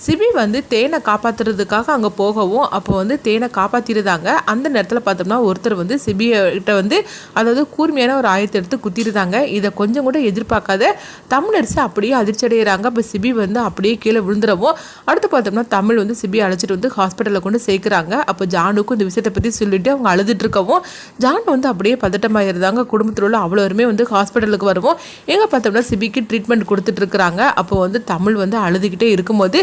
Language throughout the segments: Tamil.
சிபி வந்து தேனை காப்பாற்றுறதுக்காக அங்கே போகவும் அப்போ வந்து தேனை காப்பாற்றிருந்தாங்க அந்த நேரத்தில் பார்த்தோம்னா ஒருத்தர் வந்து சிபியிட்ட வந்து அதாவது கூர்மையான ஒரு ஆயத்தை எடுத்து குத்திருந்தாங்க இதை கொஞ்சம் கூட எதிர்பார்க்காத தமிழரசு அப்படியே அதிர்ச்சி அடைகிறாங்க அப்போ சிபி வந்து அப்படியே கீழே விழுந்துடவும் அடுத்து பார்த்தோம்னா தமிழ் வந்து சிபி அழைச்சிட்டு வந்து ஹாஸ்பிட்டலில் கொண்டு சேர்க்குறாங்க. அப்போ ஜானுக்கும் இந்த விஷயத்தை பற்றி சொல்லிட்டு அவங்க அழுதுட்டு இருக்கவும் ஜான் வந்து அப்படியே பதட்டமாக இருந்தாங்க குடும்பத்தில் உள்ள அவ்வளோருமே வந்து ஹாஸ்பிட்டலுக்கு வருவோம் எங்கே பார்த்தோம்னா சிபிக்கு ட்ரீட்மெண்ட் கொடுத்துட்டு இருக்கிறாங்க அப்போ வந்து தமிழ் வந்து அழுதுகிட்டே இருக்கும்போது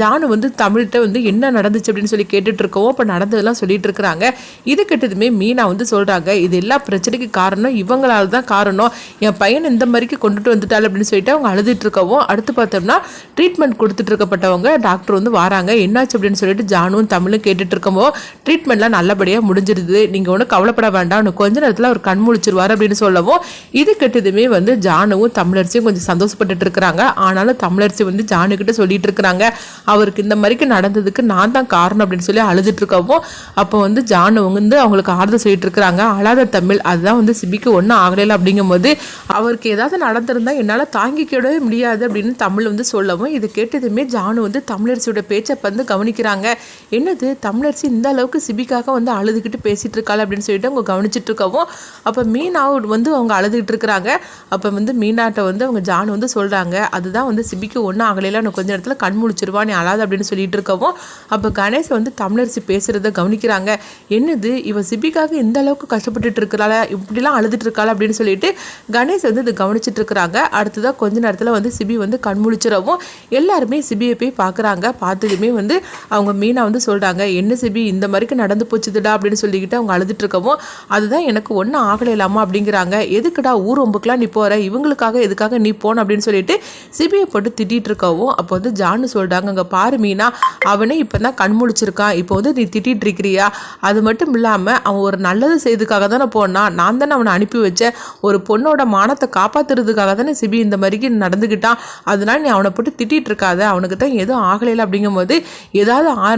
ஜானு வந்து தமிழ்கிட்ட வந்து என்ன நடந்துச்சு அப்படின்னு சொல்லி கேட்டுட்டு இப்போ அப்போ நடந்ததெல்லாம் சொல்லிட்டு இருக்கிறாங்க இது கிட்டதுமே மீனா வந்து சொல்கிறாங்க இது எல்லா பிரச்சனைக்கு காரணம் இவங்களால தான் காரணம். என் பையன் இந்த மாதிரிக்கு கொண்டுட்டு வந்துட்டாள் அப்படின்னு சொல்லிட்டு அவங்க அழுதுட்டு இருக்கவும் அடுத்து பார்த்தோம்னா ட்ரீட்மெண்ட் கொடுத்துட்டு இருக்கப்பட்டவங்க டாக்டர் வந்து வராங்க. என்னாச்சு அப்படின்னு சொல்லிட்டு ஜானும் தமிழும் கேட்டுட்டு இருக்கமோ ட்ரீட்மெண்ட்லாம் நல்லபடியாக முடிஞ்சிருது நீங்கள் ஒன்றும் கவலைப்பட வேண்டாம். ஒன்று கொஞ்ச நேரத்தில் அவர் கண் முழிச்சிருவார் அப்படின்னு சொல்லவும் இது கெட்டதுமே வந்து ஜானுவும் தமிழர்ச்சியும் கொஞ்சம் சந்தோஷப்பட்டுட்டு இருக்கிறாங்க ஆனாலும் தமிழர்ச்சி வந்து ஜானுக்கிட்ட சொல்லிட்டு இருக்கிறாங்க அவருக்கு இந்த மாதிரிக்கு நடந்ததுக்கு நான் தான் காரணம் அப்படின்னு சொல்லி அழுதுட்டுருக்கவும் அப்போ வந்து ஜானு வந்து அவங்களுக்கு ஆறுதல் சொல்லிட்டு இருக்கிறாங்க அழாத தமிழ் அதுதான் வந்து சிபிக்கு ஒன்றும் ஆகலைல அப்படிங்கும்போது அவருக்கு ஏதாவது நடந்திருந்தா என்னால் தாங்கிக்கிடவே முடியாது அப்படின்னு தமிழ் வந்து சொல்லவும் இது கேட்டதுமே ஜானு வந்து தமிழரசியோட பேச்சை வந்து கவனிக்கிறாங்க. என்னது தமிழரசி இந்த அளவுக்கு சிபிக்காக வந்து அழுதுகிட்டு பேசிகிட்டு இருக்காள் அப்படின்னு சொல்லிட்டு அவங்க கவனிச்சிட்டு இருக்கவும் அப்போ மீனா வந்து அவங்க அழுதுகிட்டு இருக்கிறாங்க அப்போ வந்து மீனாட்டை வந்து அவங்க ஜானு வந்து சொல்கிறாங்க அதுதான் வந்து சிபிக்கு ஒன்றும் ஆகலையில நான் கொஞ்ச நேரத்தில் கண் முழிச்சிருவா நீ அழாது அப்படின்னு சொல்லிட்டு இருக்கவும் அப்போ கணேஷ் வந்து தமிழரசி பேசுகிறத கவனிக்கிறாங்க. என்னது? இவ சிபிக்காக இந்த அளவுக்கு கஷ்டப்பட்டுட்டு இருக்கிறாள? இப்படிலாம் அழுதுட்டு இருக்காளா அப்படின்னு சொல்லிட்டு கணேஷ் வந்து இது கவனிச்சிட்டு இருக்கிறாங்க. அடுத்ததாக கொஞ்ச நேரத்தில் வந்து சிபி வந்து கண் முழிச்சிடவும் எல்லாருமே சிபியை போய் பார்க்குறாங்க பார்த்ததுமே வந்து அவங்க மீனா வந்து சொல்கிறாங்க என்ன சிபி இந்த மாதிரிக்கு நடந்து போச்சுதுடா? அப்படின்னு சொல்லிக்கிட்டு அவங்க அழுதுட்டு இருக்கவும் அதுதான் எனக்கு ஒன்றும் ஆகலை இல்லாமா அப்படிங்கிறாங்க. எதுக்குடா ஊர் ஒம்புக்கெலாம் நீ போகிற இவங்களுக்காக எதுக்காக நீ போன? அப்படின்னு சொல்லிட்டு சிபியை போட்டு திட்டிகிட்டு இருக்கவும் அப்போ வந்து ஜான்னு சொல்கிறாங்க அங்கே பாரு மீனா அவனே இப்போ தான் கண் முழிச்சிருக்கான். இப்போ வந்து நீ திட்டிட்டு இருக்கிறியா? அது மட்டும் இல்லாமல் அவன் ஒரு நல்லது செய்யறதுக்காக தானே போனான் நான் தானே அவனை அனுப்பி வச்சேன். ஒரு பொண்ணோட மானத்தை காப்பாத்துறதுக்காக தானே சிபி இந்த மாதிரிக்கு நடந்துக்கிட்டான் அதனால நீ அவனை போட்டு திட்டிட்டு இருக்காத. அவனுக்கு தான் எதுவும் ஆகலைல அப்படிங்கும்போது ஏதாவது ஆ-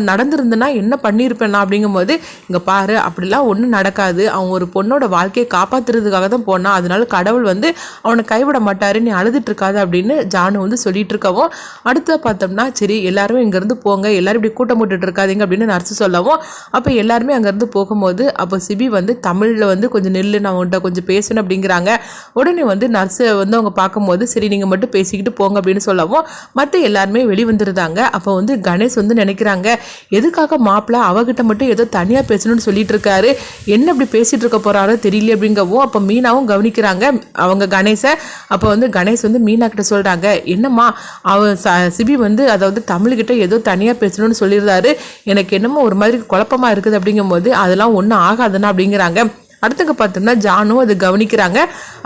என்ன பண்ணியிருப்பேனா அப்படிங்கும்போது இங்கே பாரு அப்படிலாம் ஒன்றும் நடக்காது. அவன் ஒரு பொண்ணோட வாழ்க்கையை காப்பாத்துறதுக்காக தான் போனான் அதனால கடவுள் வந்து அவனை கைவிட மாட்டாரு நீ அழுதுட்டு இருக்காது அப்படின்னு ஜானு வந்து சொல்லிட்டு இருக்கவும் அடுத்த பார்த்தோம்னா சரி எல்லாருமே இங்கேருந்து போங்க. எல்லாரும் இப்படி கூட்டம் போட்டுட்டு இருக்காதீங்க அப்படின்னு நர்ஸு சொல்லவும் அப்போ எல்லாருமே அங்கேருந்து போகும்போது அப்போ சிபி வந்து தமிழில் வந்து கொஞ்சம் நெல் நான் உன்ட்ட கொஞ்சம் பேசணும் அப்படிங்கிறாங்க. உடனே வந்து நர்ஸை வந்து அவங்க பார்க்கும்போது சரி நீங்கள் மட்டும் பேசிக்கிட்டு போங்க அப்படின்னு சொல்லவும் மற்ற எல்லாருமே வெளி வந்துருந்தாங்க அப்போ வந்து கணேஷ் வந்து நினைக்கிறாங்க எதுக்காக மாப்பிள்ள அவகிட்ட மட்டும் ஏதோ தனியாக பேசணும்னு சொல்லிட்டு இருக்காரு? என்ன இப்படி பேசிகிட்டு இருக்க போறாரோ தெரியல அப்படிங்கவும் அப்போ மீனாவும் கவனிக்கிறாங்க அவங்க கணேஷை. அப்போ வந்து கணேஷ் வந்து மீனா கிட்ட சொல்கிறாங்க என்னம்மா அவ சிபி வந்து அதாவது தமிழ்கிட்ட ஏதோ தனியாக பேசணும்னு சொல்லியிருந்தாரு. எனக்கு என்னமோ ஒரு மாதிரி குழப்பமா இருக்குது அப்படிங்கும்போது அதெல்லாம் ஒன்றும் ஆகாதுன்னா அப்படிங்கிறாங்க. அடுத்தங்க பார்த்தோம்னா ஜானும் அது கவனிக்கிறாங்க.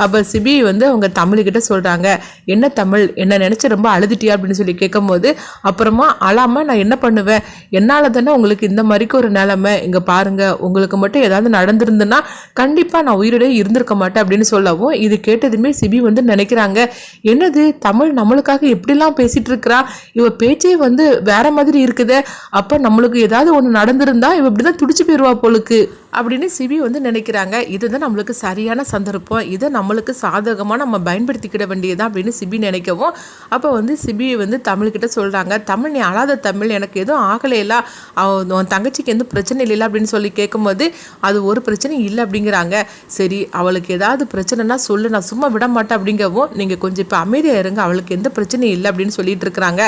அப்போ சிபி வந்து அவங்க தமிழ்கிட்ட சொல்கிறாங்க என்ன தமிழ்? என்ன நினச்சி ரொம்ப அழுதுட்டியா? அப்படின்னு சொல்லி கேட்கும்போது அப்புறமா அழாமல் நான் என்ன பண்ணுவேன்? என்னால் தானே உங்களுக்கு இந்த மாதிரிக்கு ஒரு நிலைமை. இங்கே பாருங்கள் உங்களுக்கு மட்டும் ஏதாவது நடந்திருந்துன்னா கண்டிப்பாக நான் உயிரோடே இருந்திருக்க மாட்டேன் அப்படின்னு சொல்லவும் இது கேட்டதுமே சிபி வந்து நினைக்கிறாங்க. என்னது? தமிழ் நம்மளுக்காக எப்படிலாம் பேசிகிட்டு இருக்கிறா? இவ பேச்சே வந்து வேற மாதிரி இருக்குதே. அப்போ நம்மளுக்கு ஏதாவது ஒன்று நடந்திருந்தா இவ இப்படி தான் துடிச்சு போயிடுவா போலுக்கு. அப்படின்னு சிவி வந்து நினைக்கிறாங்க. இதுதான் நம்மளுக்கு சரியான சந்தர்ப்பம். இதை நம்மளுக்கு சாதகமாக நம்ம பயன்படுத்திக்கிட வேண்டியது அப்படின்னு சிபி நினைக்கவும் அப்போ வந்து சிபி வந்து தமிழ்கிட்ட சொல்கிறாங்க தமிழ் நீ அழாத தமிழ். எனக்கு எதுவும் ஆகலையில. அவன் உன் தங்கச்சிக்கு எந்த பிரச்சனை இல்லை அப்படின்னு சொல்லி கேட்கும்போது அது ஒரு பிரச்சனையும் இல்லை அப்படிங்கிறாங்க. சரி அவளுக்கு ஏதாவது பிரச்சனைனா சொல்லு. நான் சும்மா விட மாட்டேன் அப்படிங்கவும் நீங்கள் கொஞ்சம் இப்போ அமைதியாக இருங்க. அவளுக்கு எந்த பிரச்சனையும் இல்லை அப்படின்னு சொல்லிட்டு இருக்கிறாங்க.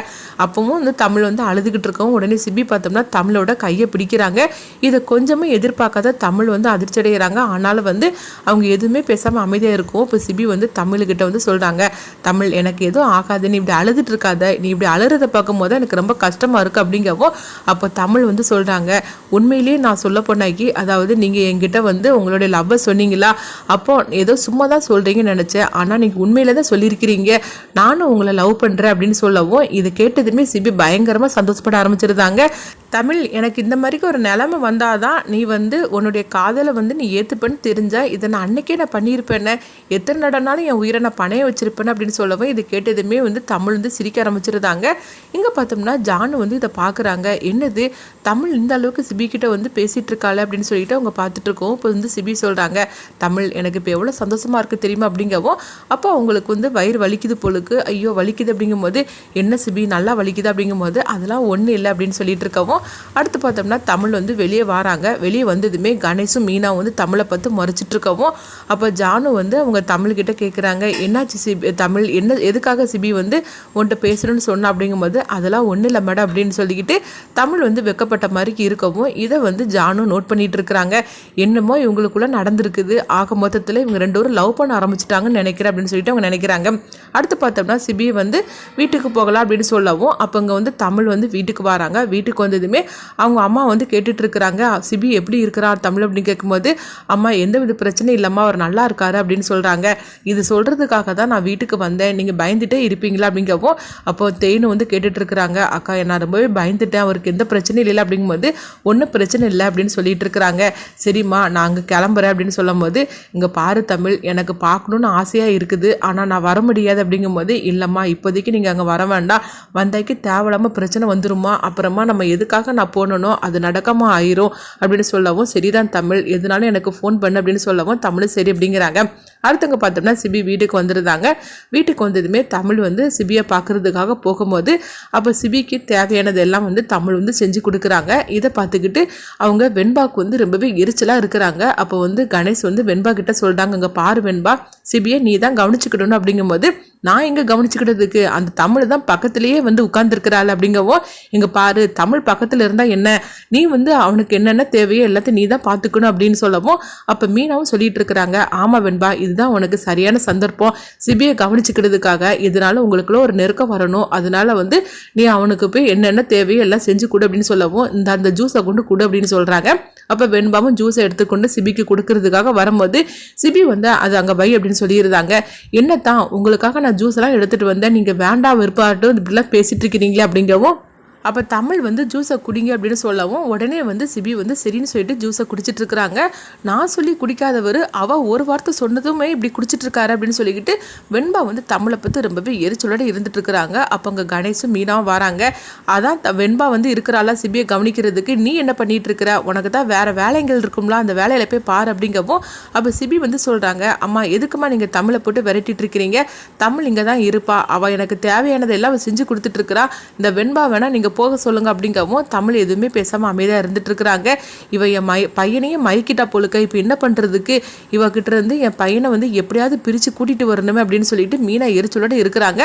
அப்பவும் வந்து தமிழ் வந்து அழுதுகிட்டு இருக்கவும் உடனே சிபி பார்த்தோம்னா தமிழோட கையை பிடிக்கிறாங்க. இதை கொஞ்சமே எதிர்பார்க்காத தமிழ் வந்து அதிர்ச்சி அடைகிறாங்க. ஆனாலும் வந்து அவங்க எதுவுமே பேசாமல் அமைதியாக இருக்கும் இப்போ சிபி வந்து தமிழ்கிட்ட வந்து சொல்கிறாங்க தமிழ் எனக்கு எதுவும் ஆகாது. நீ இப்படி அழுதுட்டு இருக்காத. நீ இப்படி அழுறதை பார்க்கும்போது எனக்கு ரொம்ப கஷ்டமாக இருக்குது அப்படிங்கவும் அப்போ தமிழ் வந்து சொல்கிறாங்க உண்மையிலேயே நான் சொல்ல போனாக்கி அதாவது நீங்கள் என்கிட்ட வந்து உங்களுடைய லவ்வை சொன்னீங்களா? அப்போ ஏதோ சும்மா தான் சொல்கிறீங்கன்னு நினச்சேன். ஆனால் நீங்கள் உண்மையில தான் சொல்லியிருக்கிறீங்க. நானும் உங்களை லவ் பண்ணுறேன் அப்படின்னு சொல்லவும் இதை கேட்டு கேட்டதுமே சிபி பயங்கரமாக சந்தோஷப்பட ஆரம்பிச்சிருந்தாங்க. தமிழ் எனக்கு இந்த மாதிரிக்கு ஒரு நிலைமை வந்தாதான் நீ வந்து உன்னுடைய காதலை வந்து நீ ஏற்றுப்பேன்னு தெரிஞ்சா இதை நான் அன்னைக்கே நான் பண்ணியிருப்பேனே எத்தனை நடனாலும் என் உயிரை நான் பணைய வச்சுருப்பேன் அப்படின்னு சொல்லவும் இது கேட்டதுமே வந்து தமிழ் வந்து சிரிக்க ஆரம்பிச்சிருந்தாங்க இங்கே பார்த்தோம்னா ஜானு வந்து இதை பார்க்குறாங்க. என்னது? தமிழ் இந்த அளவுக்கு சிபிக்கிட்ட வந்து பேசிகிட்டு இருக்காள் அப்படின்னு சொல்லிட்டு அவங்க பார்த்துட்ருக்கோம் இப்போ வந்து சிபி சொல்கிறாங்க தமிழ் எனக்கு இப்போ எவ்வளோ சந்தோஷமாக இருக்குது தெரியுமா? அப்படிங்கவும் அப்போ அவங்களுக்கு வந்து வயிறு வலிக்குது போலுக்கு ஐயோ வலிக்குது அப்படிங்கும்போது என்ன சிபி நல்லா வலிக்குது? அப்படிங்கும்போது அதெல்லாம் ஒன்றும் இல்லை அப்படின்னு சொல்லிட்டு இருக்கவும் அடுத்து பார்த்தோம்னா தமிழ் வந்து வெளியே வராங்க. வெளியே வந்ததுமே கணேஷும் மீனாவும் வந்து தமிழை பார்த்து மறைச்சிட்டு இருக்கவும் அப்போ ஜானு வந்து அவங்க தமிழ்கிட்ட கேட்குறாங்க என்னாச்சு சிபி தமிழ் என்ன எதுக்காக சிபி வந்து உன்கிட்ட பேசணும்னு சொன்னா? அப்படிங்கும்போது அதெல்லாம் ஒன்றும் இல்லை மேடம் அப்படின்னு சொல்லிக்கிட்டு தமிழ் வந்து வெக்கப்பட்ட மாதிரி இருக்கவும் இதை வந்து ஜானு நோட் பண்ணிட்டு இருக்கிறாங்க என்னமோ இவங்களுக்குள்ள நடந்திருக்குது. ஆக மொத்தத்தில் இவங்க ரெண்டு பேரும் லவ் பண்ண ஆரம்பிச்சிட்டாங்கன்னு நினைக்கிறேன் அப்படின்னு சொல்லிட்டு அவங்க நினைக்கிறாங்க. அடுத்து பார்த்தோம்னா சிபி வந்து வீட்டுக்கு போகலாம் அப்படின்னு சொல்லவும் அப்போ இங்கே வந்து தமிழ் வந்து வீட்டுக்கு வராங்க. வீட்டுக்கு வந்தது எதுவுமே அவங்க அம்மா வந்து கேட்டுட்டு இருக்கிறாங்க சிபி எப்படி இருக்கிறார் தமிழ்? அப்படின்னு கேட்கும்போது அம்மா எந்த வித பிரச்சனையும் இல்லாமல் அவர் நல்லா இருக்காரு அப்படின்னு சொல்கிறாங்க இது சொல்கிறதுக்காக தான் நான் வீட்டுக்கு வந்தேன். நீங்கள் பயந்துட்டே இருப்பீங்களா அப்படிங்கவும் அப்போ தேனு வந்து கேட்டுட்டு இருக்கிறாங்க அக்கா நான் ரொம்பவே பயந்துட்டேன். அவருக்கு எந்த பிரச்சனையும் இல்லை அப்படிங்கும்போது ஒன்றும் பிரச்சனை இல்லை அப்படின்னு சொல்லிட்டு இருக்கிறாங்க சரிம்மா நான் அங்கே கிளம்புறேன் அப்படின்னு சொல்லும்போது இங்கே பாரு தமிழ் எனக்கு பார்க்கணுன்னு ஆசையாக இருக்குது. ஆனால் நான் வர முடியாது அப்படிங்கும்போது இல்லைம்மா இப்போதைக்கு நீங்கள் அங்கே வர வேண்டாம். வந்தாக்கி தேவையில்லாமல் பிரச்சனை வந்துருமா? அப்புறமா நம்ம எதுக்காக நான் போனனோ அது நடக்கமாக ஆயிரும் அப்படின்னு சொல்லவும் சரிதான் தமிழ் எதுனாலும் எனக்கு ஃபோன் பண்ணு அப்படின்னு சொல்லவும் தமிழ் சரி அப்படிங்கிறாங்க. அடுத்தவங்க பார்த்தோம்னா சிபி வீட்டுக்கு வந்துருந்தாங்க. வீட்டுக்கு வந்ததுமே தமிழ் வந்து சிபியை பார்க்கறதுக்காக போகும்போது அப்போ சிபிக்கு தேவையானது எல்லாம் வந்து தமிழ் வந்து செஞ்சு கொடுக்குறாங்க. இதை பார்த்துக்கிட்டு அவங்க வெண்பாக்கு வந்து ரொம்பவே எரிச்சலாக இருக்கிறாங்க. அப்போ வந்து கணேஷ் வந்து வெண்பா கிட்ட சொல்கிறாங்க இங்கே பாரு வெண்பா சிபியை நீ தான் கவனிச்சுக்கிடணும் அப்படிங்கும்போது நான் எங்கே கவனிச்சுக்கிட்டதுக்கு? அந்த தமிழ் தான் பக்கத்துலேயே வந்து உட்காந்துருக்கிறாள் அப்படிங்கவும் இங்கே பாரு தமிழ் பக்கத்தில் இருந்தால் என்ன? நீ வந்து அவனுக்கு என்னென்ன தேவையோ எல்லாத்தையும் நீ தான் பார்த்துக்கணும் அப்படின்னு சொல்லவும் அப்போ மீனாவும் சொல்லிட்டு இருக்கிறாங்க. ஆமாம் வெண்பா இதுதான் உனக்கு சரியான சந்தர்ப்பம். சிபியை கவனிச்சுக்கிறதுக்காக இதனால உங்களுக்குள்ள ஒரு நெருக்கம் வரணும். அதனால வந்து நீ அவனுக்கு போய் என்னென்ன தேவையோ எல்லாம் செஞ்சு கொடு அப்படின்னு சொல்லவும் இந்த அந்த ஜூஸை கொண்டு கொடு அப்படின்னு சொல்கிறாங்க அப்போ வெண்பாவும் ஜூஸை எடுத்துக்கொண்டு சிபிக்கு கொடுக்கறதுக்காக வரும்போது சிபி வந்து அது அங்கே வை அப்படின்னு சொல்லியிருந்தாங்க. என்னத்தான்? உங்களுக்காக நான் ஜூஸ் எல்லாம் எடுத்துகிட்டு வந்தேன். நீங்கள் வேண்டாம் விருப்பாட்டும் இப்படிலாம் பேசிட்டு இருக்கிறீங்களே அப்படிங்கவும் அப்போ தமிழ் வந்து ஜூஸை குடிங்க அப்படின்னு சொல்லவும் உடனே வந்து சிபி வந்து சரின்னு சொல்லிட்டு ஜூஸை குடிச்சிட்டு இருக்கிறாங்க. நான் சொல்லி குடிக்காதவர் அவள் ஒரு வார்த்தை சொன்னதுமே இப்படி குடிச்சிட்டு இருக்காரு அப்படின்னு சொல்லிக்கிட்டு வெண்பா வந்து தமிழை பற்றி ரொம்பவே எரிச்சலோட இருந்துட்டு இருக்கிறாங்க. அப்போ அங்கே கணேஷும் மீனாவும் வராங்க. அதான் த- வெண்பா வந்து இருக்கிறாளா சிபியை கவனிக்கிறதுக்கு நீ என்ன பண்ணிட்டு இருக்கிற? உனக்கு தான் வேற வேலைகள் இருக்கும்ல அந்த வேலையில் போய் பாரு அப்படிங்கவும் அப்போ சிபி வந்து சொல்கிறாங்க அம்மா எதுக்குமா நீங்கள் தமிழை போட்டு விரட்டிட்டு இருக்கிறீங்க? தமிழ் இங்கே தான் இருப்பா. அவள் எனக்கு தேவையானதை எல்லாம் செஞ்சு கொடுத்துட்டு இருக்கிறா. இந்த வெண்பா வேணால் நீங்கள் போக சொல்லுங்க அப்படிங்கவும் தமிழ் எதுவுமே பேசாம அமைதியா இருந்துட்டு இருக்கிறாங்க. இவ என் மை பையனையும் மயக்கிட்டா போலுக்க? இப்போ என்ன பண்றதுக்கு? இவகிட்ட இருந்து என் பையனை வந்து எப்படியாவது பிரிச்சு கூட்டிட்டு வரணுமே அப்படின்னு சொல்லிட்டு மீனா எரிச்சலோட இருக்கிறாங்க.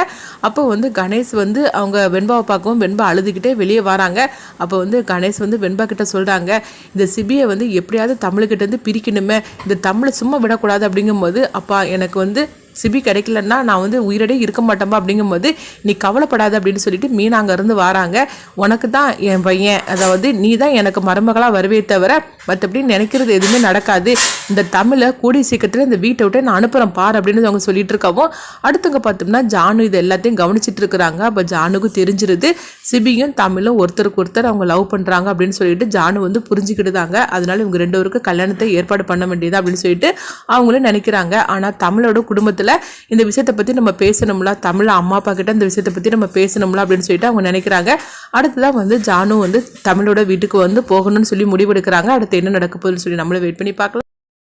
அப்போ வந்து கணேஷ் வந்து அவங்க வெண்பாவை பார்க்கவும் வெண்பா அழுதுகிட்டே வெளியே வராங்க. அப்போ வந்து கணேஷ் வந்து வெண்பா கிட்ட சொல்றாங்க இந்த சிபியை வந்து எப்படியாவது தமிழ்கிட்ட இருந்து பிரிக்கணுமே. இந்த தமிழை சும்மா விடக்கூடாது. அப்படிங்கும்போது அப்பா எனக்கு வந்து சிபி கிடைக்கலன்னா நான் வந்து உயிரோடே இருக்க மாட்டோமா அப்படிங்கும்போது நீ கவலைப்படாத அப்படின்னு சொல்லிட்டு மீன் அங்கேருந்து வராங்க. உனக்கு தான் என் பையன். அதாவது நீ தான் எனக்கு மருமகளாக வருவே தவிர மற்றபடி நினைக்கிறது எதுவுமே நடக்காது. இந்த தமிழை கூடிய சீக்கிரத்தில் இந்த வீட்டை விட்டு நான் அனுப்புகிறேன் பார் அப்படின்னு அவங்க சொல்லிட்டு இருக்கவும் அடுத்தவங்க பார்த்தோம்னா ஜானு இது எல்லாத்தையும் கவனிச்சிட்டு இருக்கிறாங்க. அப்போ ஜானுக்கும் தெரிஞ்சிருது. சிபியும் தமிழும் ஒருத்தருக்கு ஒருத்தர் அவங்க லவ் பண்ணுறாங்க அப்படின்னு சொல்லிட்டு ஜானு வந்து புரிஞ்சுக்கிட்டுதாங்க அதனால இவங்க ரெண்டு பேருக்கு கல்யாணத்தை ஏற்பாடு பண்ண வேண்டியது அப்படின்னு சொல்லிட்டு அவங்களும் நினைக்கிறாங்க. ஆனால் தமிழோட குடும்பத்தில் இந்த விஷயத்தை பற்றி நம்ம பேசணும்ல தமிழ் அம்மா அப்பா கிட்ட இந்த விஷயத்தை பற்றி நம்ம பேசணும்ல அப்படின்னு சொல்லிட்டு அவங்க நினைக்கிறாங்க. அடுத்ததான் வந்து ஜானு வந்து தமிழோட வீட்டுக்கு வந்து போகணும்னு சொல்லி முடிவெடுக்கிறாங்க. அடுத்து என்ன நடக்க போகுதுன்னு சொல்லி நம்மளும் வெயிட் பண்ணி பார்க்கலாம்.